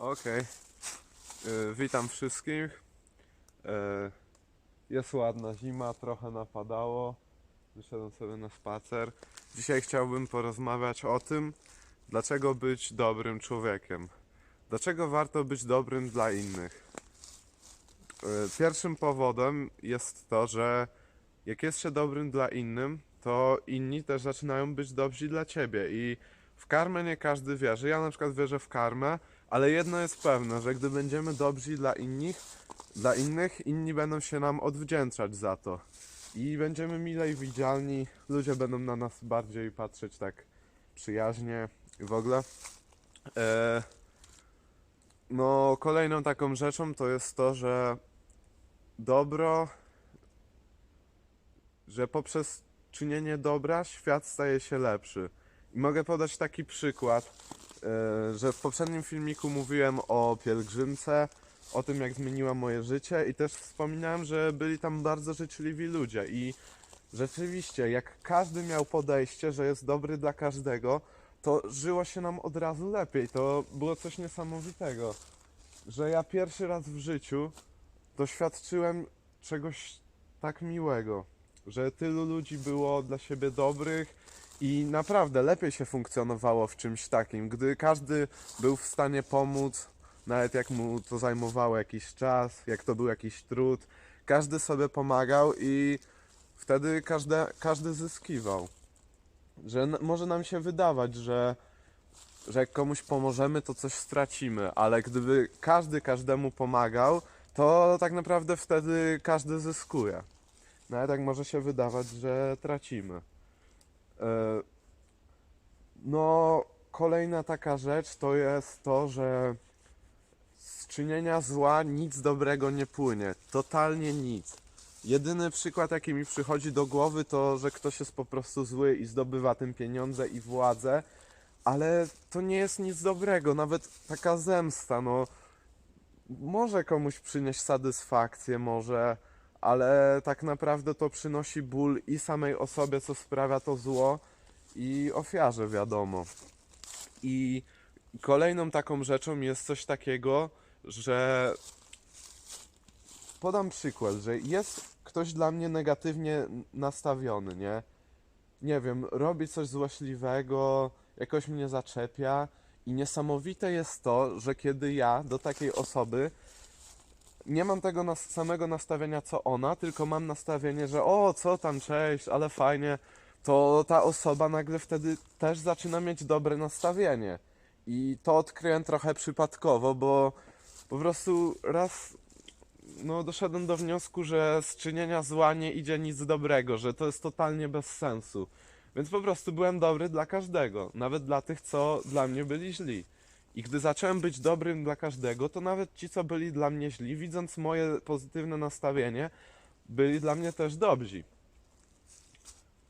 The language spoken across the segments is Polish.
Okej. Y, Witam wszystkich. Y, Jest ładna zima, trochę napadało. Wyszedłem sobie na spacer. Dzisiaj chciałbym porozmawiać o tym, dlaczego być dobrym człowiekiem. Dlaczego warto być dobrym dla innych. Y, Pierwszym powodem jest to, że jak jest się dobrym dla innym, to inni też zaczynają być dobrzy dla ciebie i w karmę nie każdy wierzy. Ja na przykład wierzę w karmę, ale jedno jest pewne, że gdy będziemy dobrzy dla innych, dla innych, inni będą się nam odwdzięczać za to. I będziemy milej widzialni, ludzie będą na nas bardziej patrzeć tak przyjaźnie i w ogóle. E, no, kolejną taką rzeczą to jest to, że dobro, że poprzez czynienie dobra świat staje się lepszy. I mogę podać taki przykład, że w poprzednim filmiku mówiłem o pielgrzymce, o tym jak zmieniła moje życie i też wspominałem, że byli tam bardzo życzliwi ludzie i rzeczywiście jak każdy miał podejście, że jest dobry dla każdego, to żyło się nam od razu lepiej. To było coś niesamowitego, że ja pierwszy raz w życiu doświadczyłem czegoś tak miłego, że tylu ludzi było dla siebie dobrych i naprawdę lepiej się funkcjonowało w czymś takim, gdy każdy był w stanie pomóc, nawet jak mu to zajmowało jakiś czas, jak to był jakiś trud, każdy sobie pomagał i wtedy każde, każdy zyskiwał. Że może nam się wydawać, że, że jak komuś pomożemy, to coś stracimy, ale gdyby każdy każdemu pomagał, to tak naprawdę wtedy każdy zyskuje. Nawet jak może się wydawać, że tracimy. E, No, kolejna taka rzecz to jest to, że z czynienia zła nic dobrego nie płynie. Totalnie nic. Jedyny przykład, jaki mi przychodzi do głowy, to że ktoś jest po prostu zły i zdobywa tym pieniądze i władzę, ale to nie jest nic dobrego. Nawet taka zemsta, no, może komuś przynieść satysfakcję, może, ale tak naprawdę to przynosi ból i samej osobie, co sprawia to zło, i ofiarze, wiadomo. I kolejną taką rzeczą jest coś takiego, że podam przykład, że jest ktoś dla mnie negatywnie nastawiony, nie? Nie wiem, robi coś złośliwego, jakoś mnie zaczepia i niesamowite jest to, że kiedy ja do takiej osoby nie mam tego nas- samego nastawienia co ona, tylko mam nastawienie, że o, co tam, cześć, ale fajnie, to ta osoba nagle wtedy też zaczyna mieć dobre nastawienie. I to odkryłem trochę przypadkowo, bo po prostu raz no, doszedłem do wniosku, że z czynienia zła nie idzie nic dobrego, że to jest totalnie bez sensu. Więc po prostu byłem dobry dla każdego, nawet dla tych, co dla mnie byli źli. I gdy zacząłem być dobrym dla każdego, to nawet ci, co byli dla mnie źli, widząc moje pozytywne nastawienie, byli dla mnie też dobrzy.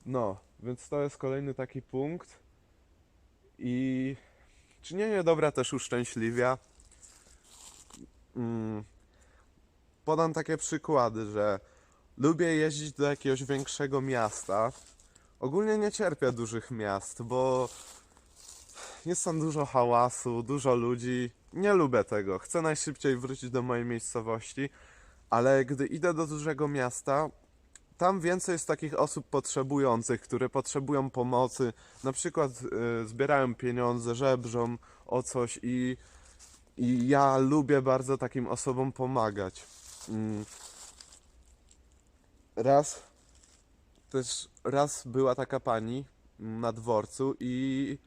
No, więc to jest kolejny taki punkt. I czynienie dobra też uszczęśliwia. Mm. Podam takie przykłady, że lubię jeździć do jakiegoś większego miasta. Ogólnie nie cierpię dużych miast, bo jest tam dużo hałasu, dużo ludzi. Nie lubię tego. Chcę najszybciej wrócić do mojej miejscowości, ale gdy idę do dużego miasta, tam więcej jest takich osób potrzebujących, które potrzebują pomocy. Na przykład y, zbierają pieniądze, żebrzą o coś i, i ja lubię bardzo takim osobom pomagać. Mm. Raz też raz była taka pani na dworcu i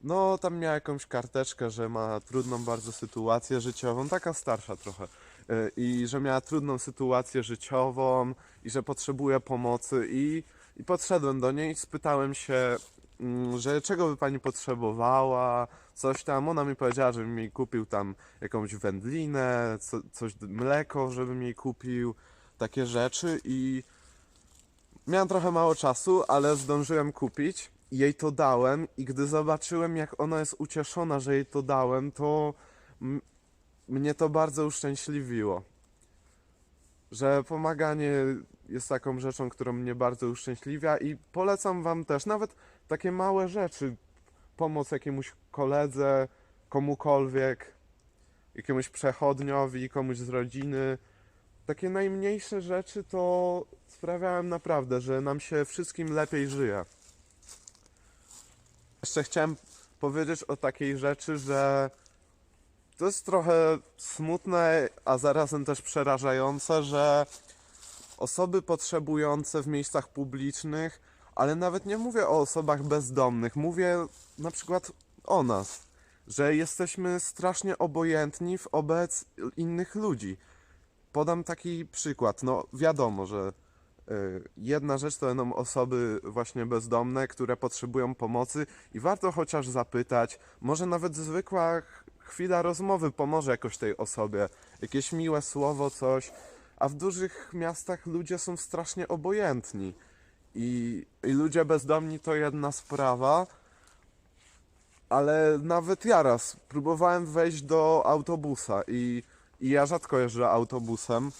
no tam miała jakąś karteczkę, że ma trudną bardzo sytuację życiową, taka starsza trochę. y, I że miała trudną sytuację życiową i że potrzebuje pomocy i, i podszedłem do niej i spytałem się, mm, że czego by pani potrzebowała, coś tam. Ona mi powiedziała, żebym jej kupił tam jakąś wędlinę, co, coś, mleko, żebym jej kupił, takie rzeczy i miałem trochę mało czasu, ale zdążyłem kupić. Jej to dałem i gdy zobaczyłem, jak ona jest ucieszona, że jej to dałem, to mnie to bardzo uszczęśliwiło. Że pomaganie jest taką rzeczą, którą mnie bardzo uszczęśliwia i polecam wam też nawet takie małe rzeczy, pomoc jakiemuś koledze, komukolwiek. jakiemuś przechodniowi, komuś z rodziny. Takie najmniejsze rzeczy to sprawiają naprawdę, że nam się wszystkim lepiej żyje. Jeszcze chciałem powiedzieć o takiej rzeczy, że to jest trochę smutne, a zarazem też przerażające, że osoby potrzebujące w miejscach publicznych, ale nawet nie mówię o osobach bezdomnych, mówię na przykład o nas, że jesteśmy strasznie obojętni wobec innych ludzi. Podam taki przykład. No, wiadomo, że jedna rzecz to będą osoby właśnie bezdomne, które potrzebują pomocy i warto chociaż zapytać, może nawet zwykła ch- chwila rozmowy pomoże jakoś tej osobie, jakieś miłe słowo, coś. A w dużych miastach ludzie są strasznie obojętni. I, I ludzie bezdomni to jedna sprawa, ale nawet ja raz próbowałem wejść do autobusa i, i ja rzadko jeżdżę autobusem,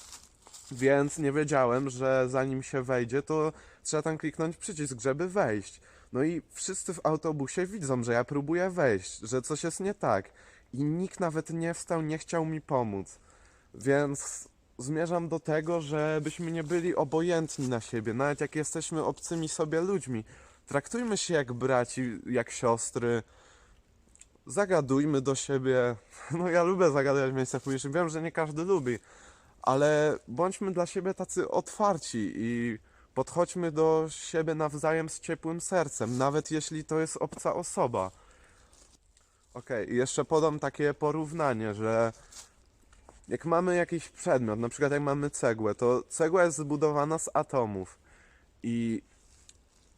więc nie wiedziałem, że zanim się wejdzie, to trzeba tam kliknąć przycisk, żeby wejść. No i wszyscy w autobusie widzą, że ja próbuję wejść, że coś jest nie tak. I nikt nawet nie wstał, nie chciał mi pomóc. Więc zmierzam do tego, żebyśmy nie byli obojętni na siebie, nawet jak jesteśmy obcymi sobie ludźmi. Traktujmy się jak braci, jak siostry. Zagadujmy do siebie. No ja lubię zagadywać w miejscach publicznych. Wiem, że nie każdy lubi, ale bądźmy dla siebie tacy otwarci i podchodźmy do siebie nawzajem z ciepłym sercem, nawet jeśli to jest obca osoba. Okej, i jeszcze podam takie porównanie, że jak mamy jakiś przedmiot, na przykład jak mamy cegłę, to cegła jest zbudowana z atomów i,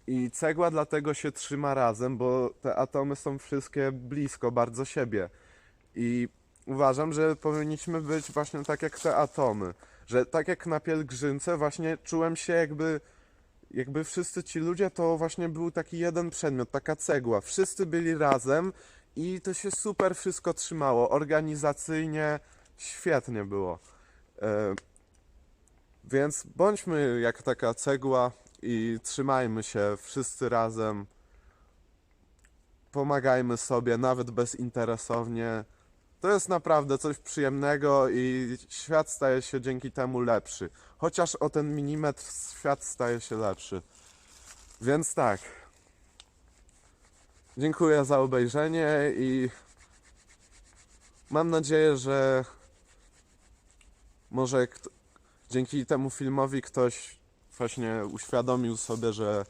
i cegła dlatego się trzyma razem, bo te atomy są wszystkie blisko bardzo siebie i uważam, że powinniśmy być właśnie tak jak te atomy, że tak jak na pielgrzymce właśnie czułem się jakby jakby wszyscy ci ludzie to właśnie był taki jeden przedmiot, taka cegła. Wszyscy byli razem i to się super wszystko trzymało. Organizacyjnie świetnie było. E, więc bądźmy jak taka cegła i trzymajmy się wszyscy razem. Pomagajmy sobie nawet bezinteresownie. To jest naprawdę coś przyjemnego i świat staje się dzięki temu lepszy. Chociaż o ten milimetr świat staje się lepszy. Więc tak. Dziękuję za obejrzenie i mam nadzieję, że może dzięki temu filmowi ktoś właśnie uświadomił sobie, że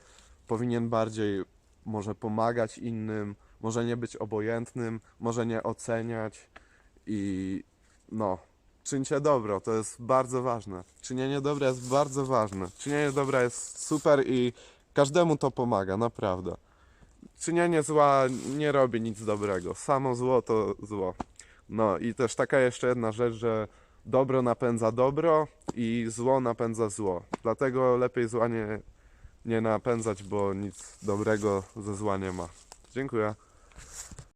powinien bardziej może pomagać innym, może nie być obojętnym, może nie oceniać i no, czyńcie dobro, to jest bardzo ważne. Czynienie dobra jest bardzo ważne. Czynienie dobra jest super i każdemu to pomaga, naprawdę. Czynienie zła nie robi nic dobrego. Samo zło to zło. No i też taka jeszcze jedna rzecz, że dobro napędza dobro i zło napędza zło. Dlatego lepiej zła nie, nie napędzać, bo nic dobrego ze zła nie ma. Dziękuję.